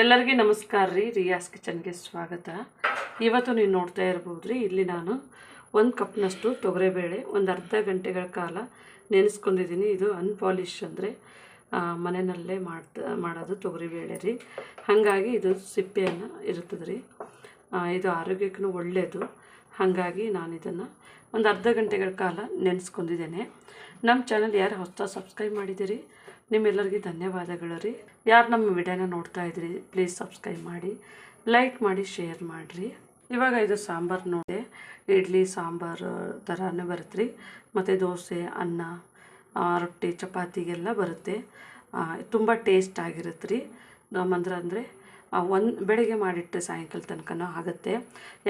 ಎಲ್ಲರಿಗೂ ನಮಸ್ಕಾರ ರೀ. ರಿಯಾಸ್ ಕಿಚನ್ಗೆ ಸ್ವಾಗತ. ಇವತ್ತು ನೀವು ನೋಡ್ತಾ ಇರ್ಬೋದು ರೀ, ಇಲ್ಲಿ ನಾನು ಒಂದು ಕಪ್ನಷ್ಟು ತೊಗರಿಬೇಳೆ ಒಂದು ಅರ್ಧ ಗಂಟೆಗಳ ಕಾಲ ನೆನೆಸ್ಕೊಂಡಿದ್ದೀನಿ. ಇದು ಅನ್ಪಾಲಿಶ್ ಅಂದರೆ ಮನೆಯಲ್ಲೇ ಮಾಡ್ತಾ, ಮಾಡೋದು ತೊಗರಿಬೇಳೆ ರೀ. ಹಾಗಾಗಿ ಇದು ಸಿಪ್ಪೆಯನ್ನು ಇರ್ತದೆ ರೀ. ಇದು ಆರೋಗ್ಯಕ್ಕೂ ಒಳ್ಳೆಯದು ಹಾಗಾಗಿ ನಾನು ಇದನ್ನು ಒಂದು ಅರ್ಧ ಗಂಟೆಗಳ ಕಾಲ ನೆನೆಸ್ಕೊಂಡಿದ್ದೇನೆ. ನಮ್ಮ ಚಾನಲ್ ಯಾರು ಹೊಸ ಸಬ್ಸ್ಕ್ರೈಬ್ ಮಾಡಿದ್ದೀರಿ ನಿಮ್ಮೆಲ್ಲರಿಗೂ ಧನ್ಯವಾದಗಳು ರೀ. ಯಾರು ನಮ್ಮ ವಿಡಿಯೋನ ನೋಡ್ತಾ ಇದ್ರಿ ಪ್ಲೀಸ್ ಸಬ್ಸ್ಕ್ರೈಬ್ ಮಾಡಿ ಲೈಕ್ ಮಾಡಿ ಶೇರ್ ಮಾಡಿರಿ. ಇವಾಗ ಇದು ಸಾಂಬಾರು ನೋಡಿ ಇಡ್ಲಿ, ಸಾಂಬಾರು ಥರನೇ ಬರುತ್ತೆ ರೀ ಮತ್ತು ದೋಸೆ, ಅನ್ನ ರೊಟ್ಟಿ, ಚಪಾತಿಗೆಲ್ಲ ಬರುತ್ತೆ. ತುಂಬ ಟೇಸ್ಟ್ ಆಗಿರುತ್ತೆ ರೀ ನಮ್ಮಂದ್ರೆ ಅಂದರೆ ಒಂದು ಬೆಳಗ್ಗೆ ಮಾಡಿಟ್ಟು ಸಾಯಂಕಾಲ ತನಕನೂ ಆಗುತ್ತೆ.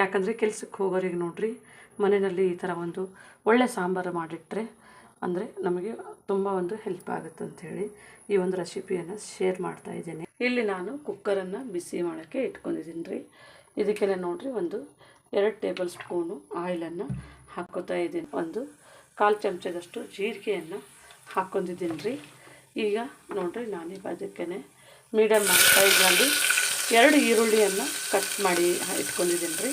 ಯಾಕಂದರೆ ಕೆಲ್ಸಕ್ಕೆ ಹೋಗೋರಿಗೆ ನೋಡಿರಿ, ಮನೆಯಲ್ಲಿ ಈ ಥರ ಒಂದು ಒಳ್ಳೆ ಸಾಂಬಾರು ಮಾಡಿಟ್ರೆ ಅಂದರೆ ನಮಗೆ ತುಂಬ ಒಂದು ಹೆಲ್ಪ್ ಆಗುತ್ತೆ ಅಂಥೇಳಿ ಈ ಒಂದು ರೆಸಿಪಿಯನ್ನು ಶೇರ್ ಮಾಡ್ತಾ ಇದ್ದೀನಿ. ಇಲ್ಲಿ ನಾನು ಕುಕ್ಕರನ್ನು ಬಿಸಿ ಮಾಡೋಕ್ಕೆ ಇಟ್ಕೊಂಡಿದ್ದೀನಿ ರೀ. ಇದಕ್ಕೆಲ್ಲ ನೋಡಿರಿ ಒಂದು ಎರಡು ಟೇಬಲ್ ಸ್ಪೂನು ಆಯಿಲನ್ನು ಹಾಕ್ಕೋತಾ ಇದ್ದೀನಿ. ಒಂದು ಕಾಲು ಚಮಚದಷ್ಟು ಜೀರಿಗೆಯನ್ನು ಹಾಕ್ಕೊಂಡಿದ್ದೀನಿ ರೀ. ಈಗ ನೋಡಿರಿ ನಾನೀಗ ಅದಕ್ಕೆ ಮೀಡಿಯಮ್ ಸೈಜ್ನಲ್ಲಿ ಎರಡು ಈರುಳ್ಳಿಯನ್ನು ಕಟ್ ಮಾಡಿ ಇಟ್ಕೊಂಡಿದ್ದೀನಿ ರೀ.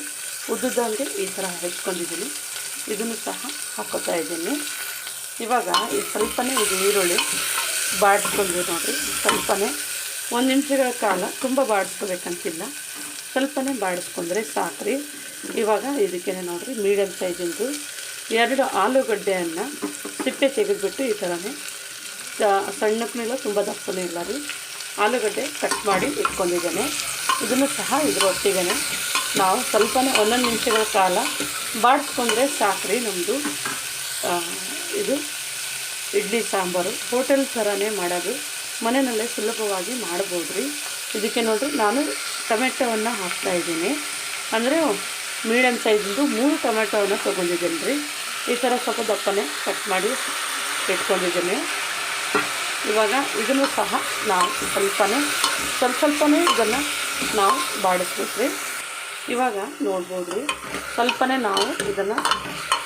ಉದ್ದುದಂಗೆ ಈ ಥರ ಹೆಚ್ಕೊಂಡಿದ್ದೀನಿ ಇದನ್ನು ಸಹ ಹಾಕೋತಾ ಇದ್ದೀನಿ. ಇವಾಗ ಇದು ಸ್ವಲ್ಪನೇ ಇದು ಈರುಳ್ಳಿ ಬಾಡಿಸ್ಕೊಂಡ್ವಿ ನೋಡಿರಿ. ಸ್ವಲ್ಪನೇ ಒಂದು ನಿಮಿಷಗಳ ಕಾಲ ತುಂಬ ಬಾಡಿಸ್ಕೋಬೇಕಂತಿಲ್ಲ. ಸ್ವಲ್ಪನೇ ಬಾಡಿಸ್ಕೊಂಡ್ರೆ ಸಾಕ್ರಿ. ಇವಾಗ ಇದಕ್ಕೆ ನೋಡಿರಿ ಮೀಡಿಯಮ್ ಸೈಜಿಂದು ಎರಡು ಆಲೂಗಡ್ಡೆಯನ್ನು ಸಿಪ್ಪೆ ತೆಗೆದುಬಿಟ್ಟು ಈ ಥರನೇ ಸಣ್ಣಕ್ಕೂ ತುಂಬ ದಪ್ಪನೂ ಇಲ್ಲ ರೀ. ಆಲೂಗಡ್ಡೆ ಕಟ್ ಮಾಡಿ ಇಟ್ಕೊಂಡಿದ್ದೇನೆ. ಇದನ್ನು ಸಹ ಇದರೊಟ್ಟಿಗೆ ನಾವು ಸ್ವಲ್ಪನೇ ಒಂದೊಂದು ನಿಮಿಷಗಳ ಕಾಲ ಬಾಡಿಸ್ಕೊಂಡ್ರೆ ಸಾಕ್ರಿ ನಮ್ಮದು ಇದು ಇಡ್ಲಿ ಸಾಂಬಾರು. ಹೋಟೆಲ್ ಥರನೇ ಮಾಡೋದು. ಮನೆಯಲ್ಲೇ ಸುಲಭವಾಗಿ ಮಾಡ್ಬೋದು ರೀ ಇದಕ್ಕೆ ನೋಡಿರಿ, ನಾನು ಟೊಮೆಟೊವನ್ನು ಹಾಕ್ತಾಯಿದ್ದೀನಿ ಅಂದರೆ ಮೀಡಿಯಮ್ ಸೈಜಿಂದು ಮೂರು ಟೊಮೆಟೊವನ್ನು ತೊಗೊಂಡಿದ್ದೀನಿ ರೀ ಈ ಥರ ಸ್ವಲ್ಪ ದಪ್ಪನೆ ಕಟ್ ಮಾಡಿ ಇಟ್ಕೊಂಡಿದ್ದೀನಿ. ಇವಾಗ ಇದನ್ನು ಸಹ ನಾವು ಸ್ವಲ್ಪನೇ, ಸ್ವಲ್ಪ ಸ್ವಲ್ಪನೇ ಇದನ್ನು ನಾವು ಬಾಡಿಸ್ಬೇಕು ರೀ ಇವಾಗ ನೋಡ್ಬೋದು ರೀ ಸ್ವಲ್ಪನೇ ನಾವು ಇದನ್ನು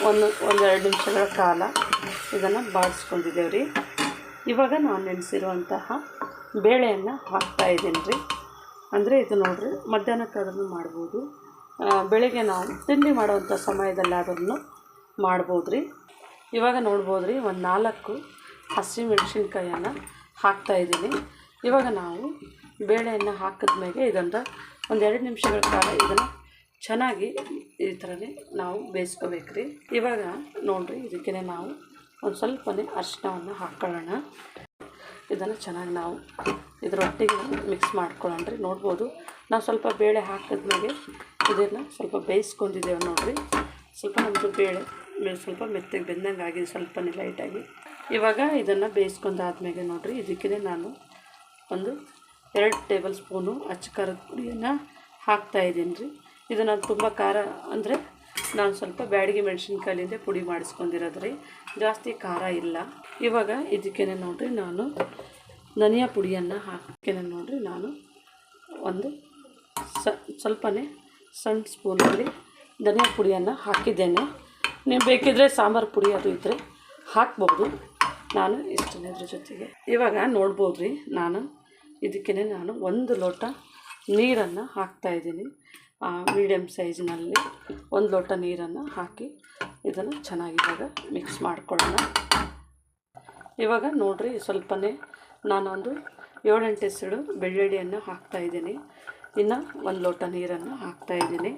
ಒಂದು ಒಂದೆರಡು ನಿಮಿಷಗಳ ಕಾಲ ಇದನ್ನು ಬಾಡಿಸ್ಕೊಂಡಿದ್ದೇವೆ ರೀ ಇವಾಗ ನಾನು ನೆನೆಸಿರುವಂತಹ ಬೇಳೆಯನ್ನು ಹಾಕ್ತಾ ಇದ್ದೀನಿ ರೀ ಅಂದರೆ ಇದು ನೋಡಿರಿ ಮಧ್ಯಾಹ್ನಕ್ಕಾದ್ರೂ ಮಾಡ್ಬೋದು. ಬೆಳಗ್ಗೆ ನಾವು ತಿಂಡಿ ಮಾಡುವಂಥ ಸಮಯದಲ್ಲಾದ್ರೂ ಮಾಡ್ಬೋದು ರೀ ಇವಾಗ ನೋಡ್ಬೋದು ರೀ ಒಂದು ನಾಲ್ಕು ಹಸಿ ಮೆಣಸಿನ್ಕಾಯನ್ನು ಹಾಕ್ತಾಯಿದ್ದೀನಿ ಇವಾಗ ನಾವು ಬೇಳೆಯನ್ನು ಹಾಕಿದ್ಮೇಲೆ ಇದನ್ನು ಒಂದೆರಡು ನಿಮಿಷಗಳ ಕಾಲ ಇದನ್ನು ಚೆನ್ನಾಗಿ ಈ ಥರನೇ ನಾವು ಬೇಯಿಸ್ಕೋಬೇಕು ರೀ ಇವಾಗ ನೋಡಿರಿ ಇದಕ್ಕೆ ನಾವು ಒಂದು ಸ್ವಲ್ಪನೇ ಅರಿಶಿನವನ್ನು ಹಾಕ್ಕೊಳ್ಳೋಣ ಇದನ್ನು ಚೆನ್ನಾಗಿ ನಾವು ಇದರೊಟ್ಟಿಗೆ ಮಿಕ್ಸ್ ಮಾಡ್ಕೊಳ್ಳೋಣ ರೀ. ನೋಡ್ಬೋದು, ನಾವು ಸ್ವಲ್ಪ ಬೇಳೆ ಹಾಕಿದ್ಮೇಲೆ ಇದನ್ನು ಸ್ವಲ್ಪ ಬೇಯಿಸ್ಕೊಂಡಿದ್ದೇವೆ ನೋಡಿರಿ. ಸ್ವಲ್ಪ ನಮ್ಮದು ಬೇಳೆ ಸ್ವಲ್ಪ ಮೆತ್ತಗೆ ಬೆಂದಂಗೆ ಆಗಿದೆ, ಸ್ವಲ್ಪನೇ ಲೈಟಾಗಿ ಇವಾಗ ಇದನ್ನು ಬೇಯಿಸ್ಕೊಂಡಾದ್ಮೇಲೆ ನೋಡಿರಿ ಇದಕ್ಕೆ ನಾನು ಒಂದು ಎರಡು ಟೇಬಲ್ ಸ್ಪೂನು ಅಚ್ಚ ಖಾರದ ಪುಡಿಯನ್ನು ಹಾಕ್ತಾಯಿದ್ದೀನಿ ರೀ. ಇದು ನಾನು ತುಂಬ ಖಾರ ಅಂದರೆ ನಾನು ಸ್ವಲ್ಪ ಬ್ಯಾಡಗಿ ಮೆಣಸಿನ್ಕಾಯಿಲಿಂದ ಪುಡಿ ಮಾಡಿಸ್ಕೊಂಡಿರೋದು ರೀ. ಜಾಸ್ತಿ ಖಾರ ಇಲ್ಲ. ಇವಾಗ ಇದಕ್ಕೆ ನೋಡಿರಿ ನಾನು ಧನಿಯಾ ಪುಡಿಯನ್ನು ಹಾಕೇನೆ ನೋಡಿರಿ ನಾನು. ಒಂದು ಸ ಸ್ವಲ್ಪನೇ ಸಣ್ಣ ಸ್ಪೂನಲ್ಲಿ ಧನಿಯಾ ಪುಡಿಯನ್ನು ಹಾಕಿದ್ದೇನೆ. ನೀವು ಬೇಕಿದ್ರೆ ಸಾಂಬಾರು ಪುಡಿ ಅದು ಇದ್ದರೆ ಹಾಕ್ಬೋದು. ನಾನು ಇಷ್ಟನೇ ಇದ್ರ ಜೊತೆಗೆ. ಇವಾಗ ನೋಡ್ಬೋದು ರೀ ನಾನು ಇದಕ್ಕೆ ನಾನು ಒಂದು ಲೋಟ ನೀರನ್ನು ಹಾಕ್ತಾಯಿದ್ದೀನಿ ಮೀಡಿಯಮ್ ಸೈಜ್ನಲ್ಲಿ ಒಂದು ಲೋಟ ನೀರನ್ನು ಹಾಕಿ ಇದನ್ನು ಚೆನ್ನಾಗಿದ್ದಾಗ ಮಿಕ್ಸ್ ಮಾಡ್ಕೊಳ್ಳೋಣ. ಇವಾಗ ನೋಡಿರಿ, ಸ್ವಲ್ಪನೇ ನಾನೊಂದು ಏಳೆಂಟು ಎಸಳು ಬೆಳ್ಳುಳ್ಳಿಯನ್ನು ಹಾಕ್ತಾಯಿದ್ದೀನಿ ಇನ್ನು ಒಂದು ಲೋಟ ನೀರನ್ನು ಹಾಕ್ತಾಯಿದ್ದೀನಿ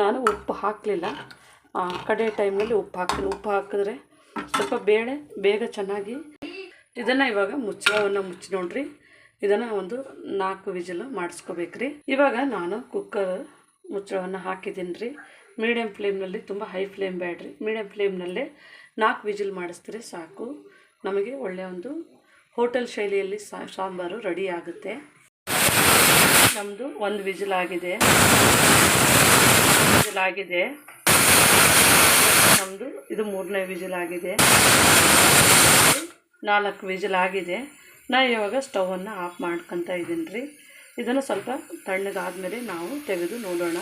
ನಾನು ಉಪ್ಪು ಹಾಕಲಿಲ್ಲ. ಕಡೆ ಟೈಮಲ್ಲಿ ಉಪ್ಪು ಹಾಕ್ತೀನಿ. ಉಪ್ಪು ಹಾಕಿದ್ರೆ ಸ್ವಲ್ಪ ಬೇಳೆ, ಬೇಗ ಚೆನ್ನಾಗಿ ಇದನ್ನು ಇವಾಗ ಮುಚ್ಚಳವನ್ನು ಮುಚ್ಚಿ ನೋಡ್ರಿ. ಇದನ್ನು ಒಂದು ನಾಲ್ಕು ವಿಜಲ್ ಮಾಡಿಸ್ಕೋಬೇಕ್ರಿ. ಇವಾಗ ನಾನು ಕುಕ್ಕರ್ ಮುಚ್ಚಳವನ್ನು ಹಾಕಿದ್ದೀನಿ ರೀ ಮೀಡಿಯಮ್ ಫ್ಲೇಮ್ನಲ್ಲಿ ತುಂಬ ಹೈ ಫ್ಲೇಮ್ ಬೇಡ್ರಿ. ಮೀಡಿಯಮ್ ಫ್ಲೇಮ್ನಲ್ಲೇ ನಾಲ್ಕು ವಿಜಿಲ್ ಮಾಡಿಸ್ತೀರಿ ಸಾಕು. ನಮಗೆ ಒಳ್ಳೆಯ ಒಂದು ಹೋಟೆಲ್ ಶೈಲಿಯಲ್ಲಿ ಸಾಂಬಾರು ರೆಡಿ ಆಗುತ್ತೆ. ನಮ್ಮದು ಒಂದು ವಿಜಿಲ್ ಆಗಿದೆ. ವಿಜಿಲ್ ಆಗಿದೆ. ನಮ್ಮದು ಇದು ಮೂರನೇ ವಿಜಿಲ್ ಆಗಿದೆ. ನಾಲ್ಕು ವಿಜಿಲ್ ಆಗಿದೆ. ನಾ ಇವಾಗ ಸ್ಟವನ್ನು ಆಫ್ ಮಾಡ್ಕೊತಾ ಇದ್ದೀನಿ ರೀ ಇದನ್ನು ಸ್ವಲ್ಪ ತಣ್ಣಗಾದ್ಮೇಲೆ ನಾವು ತೆಗೆದು ನೋಡೋಣ.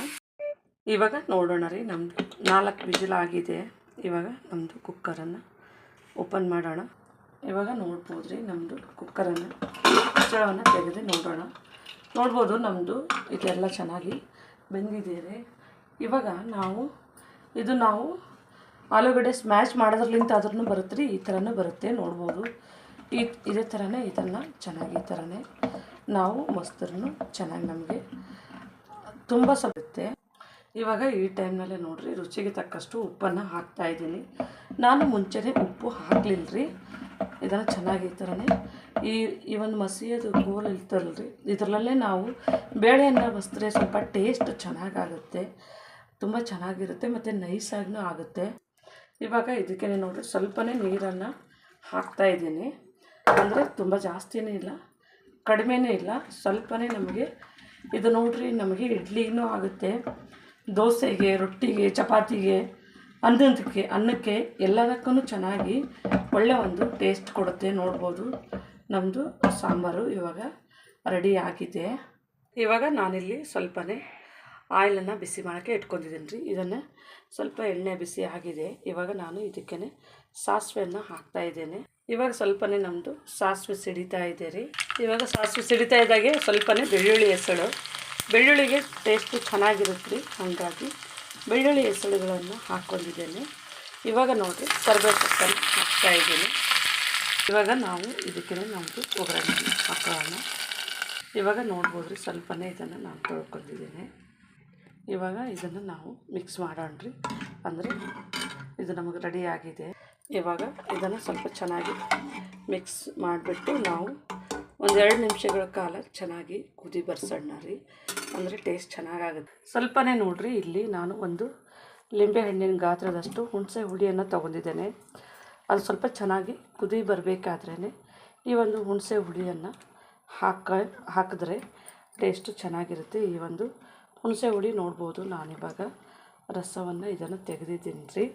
ಇವಾಗ ನೋಡೋಣ ರೀ ನಮ್ಮದು ನಾಲ್ಕು ವಿಜಿಲ್ ಆಗಿದೆ. ಇವಾಗ ನಮ್ಮದು ಕುಕ್ಕರನ್ನು ಓಪನ್ ಮಾಡೋಣ. ಇವಾಗ ನೋಡ್ಬೋದು ರೀ ನಮ್ಮದು ಕುಕ್ಕರನ್ನು. ಮುಚ್ಚಳವನ್ನು ತೆಗೆದು ನೋಡೋಣ. ನೋಡ್ಬೋದು ನಮ್ಮದು ಇದೆಲ್ಲ ಚೆನ್ನಾಗಿ ಬೆಂದಿದೆ ಇವಾಗ ನಾವು, ಇದು ನಾವು ಆಲೂಗಡ್ಡೆ ಸ್ಮ್ಯಾಶ್ ಮಾಡೋದ್ರಲ್ಲಿಂತ ಆದ್ರೂ ಬರುತ್ತೆ ರೀ, ಈ ಥರನೂ ಬರುತ್ತೆ ನೋಡ್ಬೋದು. ಈ ಇದೇ ಥರನೇ ಇದನ್ನು ಚೆನ್ನಾಗಿ ಈ ಥರನೇ ನಾವು ಮೊಸರನ್ನು ಚೆನ್ನಾಗಿ ನಮಗೆ ತುಂಬ ಸಿಗುತ್ತೆ ಇವಾಗ ಈ ಟೈಮ್ನಲ್ಲೇ ನೋಡ್ರಿ ರುಚಿಗೆ ತಕ್ಕಷ್ಟು ಉಪ್ಪನ್ನು ಹಾಕ್ತಾ ಇದ್ದೀನಿ. ನಾನು ಮುಂಚೆನೇ ಉಪ್ಪು ಹಾಕಲಿಲ್ಲ ರೀ ಇದನ್ನು ಚೆನ್ನಾಗಿ ಈ ಥರನೇ. ಈ ಈ ಒಂದು ಮಸಿಯೋದು ಗೋಲ್ ಇರ್ತಲ್ರಿ ಇದರಲ್ಲೇ ನಾವು ಬೇಳೆಯನ್ನು ಬಸಿದ್ರೆ ಸ್ವಲ್ಪ ಟೇಸ್ಟ್ ಚೆನ್ನಾಗಾಗುತ್ತೆ. ತುಂಬ ಚೆನ್ನಾಗಿರುತ್ತೆ ಮತ್ತು ನೈಸಾಗೂ ಆಗುತ್ತೆ. ಇವಾಗ ಇದಕ್ಕೆ ನೋಡಿರಿ ಸ್ವಲ್ಪನೇ ನೀರನ್ನು ಹಾಕ್ತಾ ಇದ್ದೀನಿ. ಅಂದರೆ ತುಂಬ ಜಾಸ್ತಿನೇ ಇಲ್ಲ, ಕಡಿಮೆನೇ ಇಲ್ಲ. ಸ್ವಲ್ಪನೇ ನಮಗೆ ಇದು ನೋಡ್ರಿ, ನಮಗೆ ಇಡ್ಲಿನೂ ಆಗುತ್ತೆ. ದೋಸೆಗೆ, ರೊಟ್ಟಿಗೆ, ಚಪಾತಿಗೆ, ಅನ್ನದಕ್ಕೆ, ಅನ್ನಕ್ಕೆ ಎಲ್ಲದಕ್ಕೂ ಚೆನ್ನಾಗಿ ಒಳ್ಳೆ ಒಂದು ಟೇಸ್ಟ್ ಕೊಡುತ್ತೆ ನೋಡ್ಬೋದು. ನಮ್ಮದು ಸಾಂಬಾರು ಇವಾಗ ರೆಡಿ ಆಗಿದೆ. ಇವಾಗ ನಾನಿಲ್ಲಿ ಸ್ವಲ್ಪನೇ ಆಯಿಲನ್ನು ಬಿಸಿ ಮಾಡೋಕ್ಕೆ ಇಟ್ಕೊಂಡಿದ್ದೀನಿ ರೀ. ಇದನ್ನು ಸ್ವಲ್ಪ ಎಣ್ಣೆ ಬಿಸಿ ಆಗಿದೆ. ಇವಾಗ ನಾನು ಇದಕ್ಕೆ ಸಾಸಿವೆಯನ್ನು ಹಾಕ್ತಾ ಇದ್ದೇನೆ. ಇವಾಗ ಸ್ವಲ್ಪನೇ ನಮ್ಮದು ಸಾಸಿವೆ ಸಿಡಿತಾ ಇದೆ ರೀ. ಇವಾಗ ಸಾಸಿವೆ ಸಿಡಿತಾ ಇದ್ದಾಗೆ ಸ್ವಲ್ಪನೇ ಬೆಳ್ಳುಳ್ಳಿ ಹೆಸಳು. ಬೆಳ್ಳುಳ್ಳಿಗೆ ಟೇಸ್ಟು ಚೆನ್ನಾಗಿರುತ್ತೆ ರೀ, ಹಾಗಾಗಿ ಬೆಳ್ಳುಳ್ಳಿ ಹೆಸಳುಗಳನ್ನು ಹಾಕ್ಕೊಂಡಿದ್ದೇನೆ. ಇವಾಗ ನೋಡಿರಿ ಕರ್ಬೇವು ಸೊಪ್ಪನ್ನು ಹಾಕ್ತಾ ಇದ್ದೀನಿ. ಇವಾಗ ನಾವು ಇದಕ್ಕೆ ನಮ್ಮದು ಒಗ್ಗರಣೆ ಹಾಕೋಣ. ಇವಾಗ ನೋಡ್ಬೋದು ರೀ, ಸ್ವಲ್ಪನೇ ಇದನ್ನು ನಾನು ತೊಳ್ಕೊಂಡಿದ್ದೇನೆ. ಇವಾಗ ಇದನ್ನು ನಾವು ಮಿಕ್ಸ್ ಮಾಡೋಣ ರೀ. ಅಂದರೆ ಇದು ನಮಗೆ ರೆಡಿ ಆಗಿದೆ. ಇವಾಗ ಇದನ್ನು ಸ್ವಲ್ಪ ಚೆನ್ನಾಗಿ ಮಿಕ್ಸ್ ಮಾಡಿಬಿಟ್ಟು ನಾವು ಒಂದೆರಡು ನಿಮಿಷಗಳ ಕಾಲ ಚೆನ್ನಾಗಿ ಕುದಿ ಬರ್ಸೋಣ ರೀ. ಅಂದರೆ ಟೇಸ್ಟ್ ಚೆನ್ನಾಗಾಗುತ್ತೆ. ಸ್ವಲ್ಪನೇ ನೋಡಿರಿ, ಇಲ್ಲಿ ನಾನು ಒಂದು ಲಿಂಬೆಹಣ್ಣಿನ ಗಾತ್ರದಷ್ಟು ಹುಣಸೆ ಹುಳಿಯನ್ನು ತೊಗೊಂಡಿದ್ದೇನೆ. ಅದು ಸ್ವಲ್ಪ ಚೆನ್ನಾಗಿ ಕುದಿ ಬರಬೇಕಾದ್ರೇ ಈ ಒಂದು ಹುಣಸೆ ಹುಳಿಯನ್ನು ಹಾಕ, ಹಾಕಿದ್ರೆ ಟೇಸ್ಟು ಚೆನ್ನಾಗಿರುತ್ತೆ. ಈ ಒಂದು ಹುಣಸೆ ಹುಳಿ ನೋಡ್ಬೋದು ನಾನಿವಾಗ ರಸವನ್ನು ಇದನ್ನು ತೆಗೆದಿದ್ದೀನಿ ರೀ ರೀ.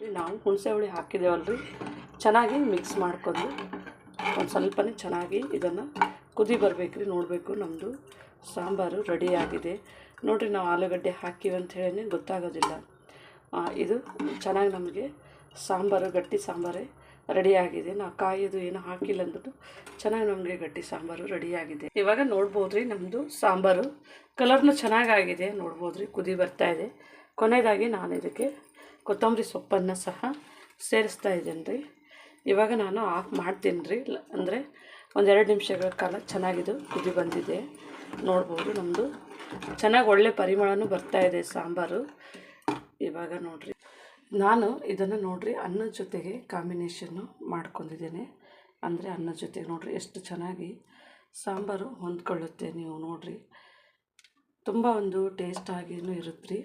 ನಾವು ಹುಣಸೆ ಹುಳಿ ಹಾಕಿದ್ದೇವಲ್ರಿ ಚೆನ್ನಾಗಿ ಮಿಕ್ಸ್ ಮಾಡ್ಕೊಂಡು ಒಂದು ಸ್ವಲ್ಪನೇ ಚೆನ್ನಾಗಿ ಇದನ್ನು ಕುದಿ ಬರಬೇಕು ರೀ ನೋಡಬೇಕು ನಮ್ಮದು ಸಾಂಬಾರು ರೆಡಿ ಆಗಿದೆ. ನೋಡಿರಿ ನಾವು ಆಲೂಗಡ್ಡೆ ಹಾಕಿವಿ ಅಂತ ಹೇಳಿ ಗೊತ್ತಾಗೋದಿಲ್ಲ. ಇದು ಚೆನ್ನಾಗಿ ನಮಗೆ ಸಾಂಬಾರು, ಗಟ್ಟಿ ಸಾಂಬಾರೇ ರೆಡಿಯಾಗಿದೆ ನಾವು ಕಾಯಿದು ಏನು ಹಾಕಿಲ್ಲ ಅಂದ್ಬಿಟ್ಟು ಚೆನ್ನಾಗಿ ನಮಗೆ ಗಟ್ಟಿ ಸಾಂಬಾರು ರೆಡಿಯಾಗಿದೆ ಇವಾಗ ನೋಡ್ಬೋದು ರೀ ನಮ್ಮದು ಸಾಂಬಾರು ಕಲರ್ನು ಚೆನ್ನಾಗಾಗಿದೆ ನೋಡ್ಬೋದು ರೀ ಕುದಿ ಬರ್ತಾ ಇದೆ. ಕೊನೆಯದಾಗಿ ನಾನು ಇದಕ್ಕೆ ಕೊತ್ತಂಬರಿ ಸೊಪ್ಪನ್ನು ಸಹ ಸೇರಿಸ್ತಾ ಇದ್ದೀನಿ ರೀ. ಇವಾಗ ನಾನು ಆಫ್ ಮಾಡ್ತೀನಿ ರೀ. ಅಂದರೆ ಒಂದೆರಡು ನಿಮಿಷಗಳ ಕಾಲ ಚೆನ್ನಾಗಿದು ಕುದಿ ಬಂದಿದೆ. ನೋಡ್ಬೋದು ನಮ್ಮದು ಚೆನ್ನಾಗಿ ಒಳ್ಳೆ ಪರಿಮಳನೂ ಇದೆ ಸಾಂಬಾರು. ಇವಾಗ ನೋಡಿರಿ. ನಾನು ಇದನ್ನು ನೋಡಿರಿ ಅನ್ನದ ಜೊತೆಗೆ ಕಾಂಬಿನೇಷನ್ನು ಮಾಡ್ಕೊಂಡಿದ್ದೇನೆ. ಅಂದರೆ ಅನ್ನದ ಜೊತೆಗೆ ನೋಡಿರಿ, ಎಷ್ಟು ಚೆನ್ನಾಗಿ ಸಾಂಬಾರು ಹೊಂದ್ಕೊಳ್ಳುತ್ತೆ ನೀವು ನೋಡಿರಿ. ತುಂಬ ಒಂದು ಟೇಸ್ಟ್ ಆಗಿನೂ ಇರುತ್ತೆ ರೀ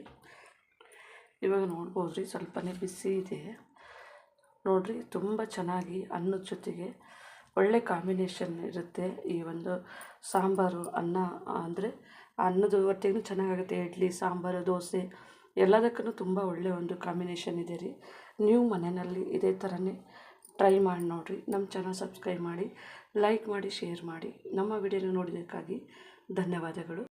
ಇವಾಗ ನೋಡ್ಬೋದು ರೀ ಸ್ವಲ್ಪನೇ ಬಿಸಿ ಇದೆ. ನೋಡಿರಿ ತುಂಬ ಚೆನ್ನಾಗಿ ಅನ್ನದ ಜೊತೆಗೆ ಒಳ್ಳೆ ಕಾಂಬಿನೇಷನ್ ಇರುತ್ತೆ ಈ ಒಂದು ಸಾಂಬಾರು, ಅನ್ನ, ಅಂದರೆ ಅನ್ನದ ಒಟ್ಟಿಗೂ ಚೆನ್ನಾಗಾಗುತ್ತೆ, ಇಡ್ಲಿ, ಸಾಂಬಾರು, ದೋಸೆ, ಎಲ್ಲದಕ್ಕೂ ತುಂಬ ಒಳ್ಳೆಯ ಒಂದು ಕಾಂಬಿನೇಷನ್ ಇದೆ ರೀ. ನೀವು ಮನೆಯಲ್ಲಿ ಇದೇ ಥರನೇ ಟ್ರೈ ಮಾಡಿ ನೋಡಿರಿ. ನಮ್ಮ ಚಾನಲ್ ಸಬ್ಸ್ಕ್ರೈಬ್ ಮಾಡಿ ಲೈಕ್ ಮಾಡಿ ಶೇರ್ ಮಾಡಿ. ನಮ್ಮ ವಿಡಿಯೋನ ನೋಡಿದ್ದಕ್ಕಾಗಿ ಧನ್ಯವಾದಗಳು.